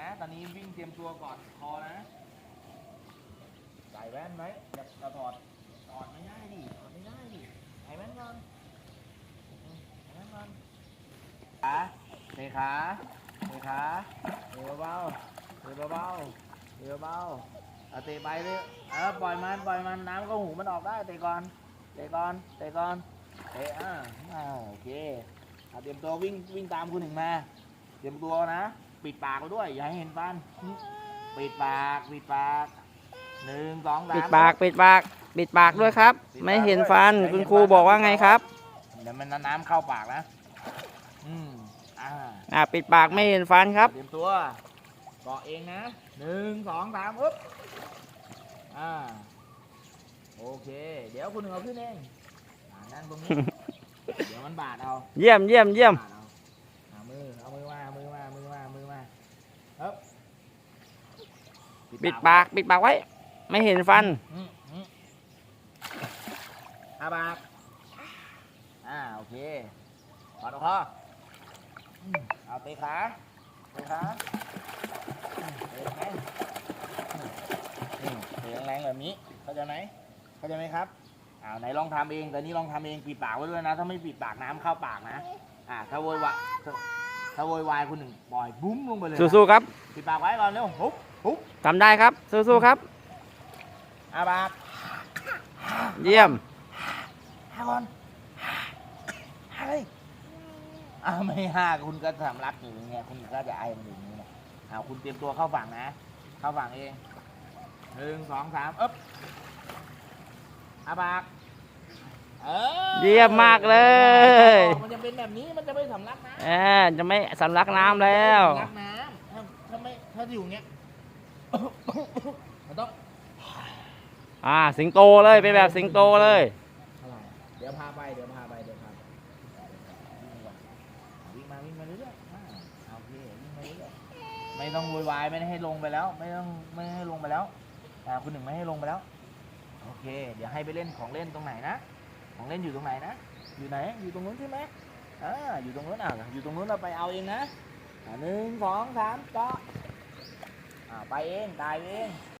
นะ ตอนนี้วิ่งเตรียมตัวก่อนคอนะใส่แว่นไหมอย่าอย่าถอดถอดไม่ได้ดิถอดไม่ได้ดิใส่แว่นก่อนใส่แว่นก่อนขาเตะขาเตะขาเตะเบาๆเตะเบาๆเตะเบาๆเอาเตะไปเลยเออปล่อยมันปล่อยมันน้ำก็หูมันออกได้เตะก่อนเตะก่อนเตะก่อนเตะอ่าโอเคอาเตรียมตัววิ่งวิ่งตามคุณหนึ่งมา เตรียมตัวนะ ปิดปากไว้ด้วย อย่าให้เห็นฟัน ปิดปาก ปิดปากหนึ่งสองสามปิดปากปิดปากปิดปากด้วยครับ ไม่เห็นฟันคุณครูบอกว่าไงครับเดี๋ยวมันน้ำเข้าปากนะอืมอ่าอ่าปิดปากไม่เห็นฟันครับเตรียมตัวเกาะเองนะหนึ่งสองสามอุ๊บอ่าโอเค เดี๋ยวคุณหนึ่งเอาขึ้นเองอ่านั่งตรงนี้ เดี๋ยวมันบาดเอา เยี่ยมเยี่ยมเยี่ยมบาดเอาเอามือ เอามือมา มือมา มือมา มือมาเอ๊บ ปิดปากปิดปากไว้ ไม่เห็นฟันอาปากอ่าโอเคถอดออกคออืมเอาตะขาตะขาเตะแรงอืมเตะแรงแบบนี้เข้าใจไหมเข้าใจไหมครับอ้าวไหนลองทำเองแต่นี่ลองทำเองปิดปากไว้ด้วยนะ ถ้าไม่ปิดปากน้ำเข้าปากนะ อ่าถ้าโวยวาย ถ้าถ้าโวยวายคุณหนึ่งปล่อยบุ้มลงไปเลยนะสู้ๆครับปิดปากไว้ก่อนเร็วฮุบฮุบทำได้ครับสู้ๆครับอาปากเยี่ยมห้าก่อนห้าเลยอ้าวไม่ห้าคุณก็สำลักอยู่อย่างเงี้ยคุณก็จะไอมันอยู่อย่างนี้นะอ้าวคุณเตรียมตัวเข้าฝั่งนะ เข้าฝั่งเองหนึ่งสองสามเอ๊บอาปาก เออเยี่ยมมากเลย มันจะเป็นแบบนี้มันจะไม่สำลักนะอ่าจะไม่สำลักน้ำแล้วสำลักน้ำถ้าถ้าไม่ถ้าอยู่อย่างเงี้ยมันต้องอ่าสิงโตเลยเป็นแบบสิงโตเลยอะไรเดี๋ยวพาไปเดี๋ยวพาไปเดี๋ยวพาไปวิ่งมาวิ่งมาเรื่อยๆอ่าโอเควิ่งมาเรื่อยๆไม่ต้องโวยวายไม่ได้ให้ลงไปแล้ว ไม่ต้องไม่ให้ลงไปแล้วอ่าคุณหนึ่งไม่ให้ลงไปแล้ว โอเค เดี๋ยวให้ไปเล่นของเล่นตรงไหนนะ ของเล่นอยู่ตรงไหนนะ อยู่ไหน อยู่ตรงนู้นใช่ไหมอ่า อยู่ตรงนู้นอะอยู่ตรงนู้นเราไปเอาเองนะหนึ่งสองสามเจาะอ่าไปเองตายเอง